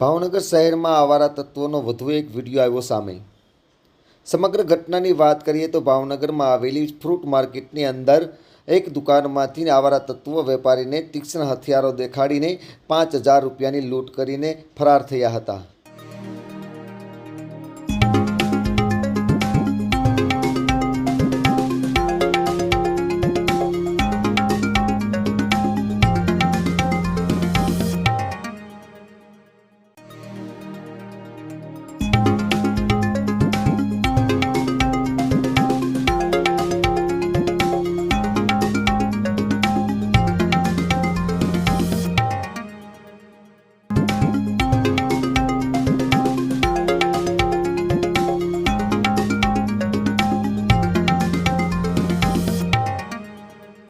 ભાવનગર શહેરમાં આવારા તત્વોનો વધુ એક વીડિયો આવ્યો સામે. સમગ્ર ઘટનાની વાત કરીએ તો ભાવનગરમાં આવેલી ફ્રૂટ માર્કેટની અંદર એક દુકાનમાંથી આવારા તત્વો વેપારીને તીક્ષ્ણ હથિયારો દેખાડીને પાંચ હજાર રૂપિયાની લૂંટ કરીને ફરાર થયા હતા.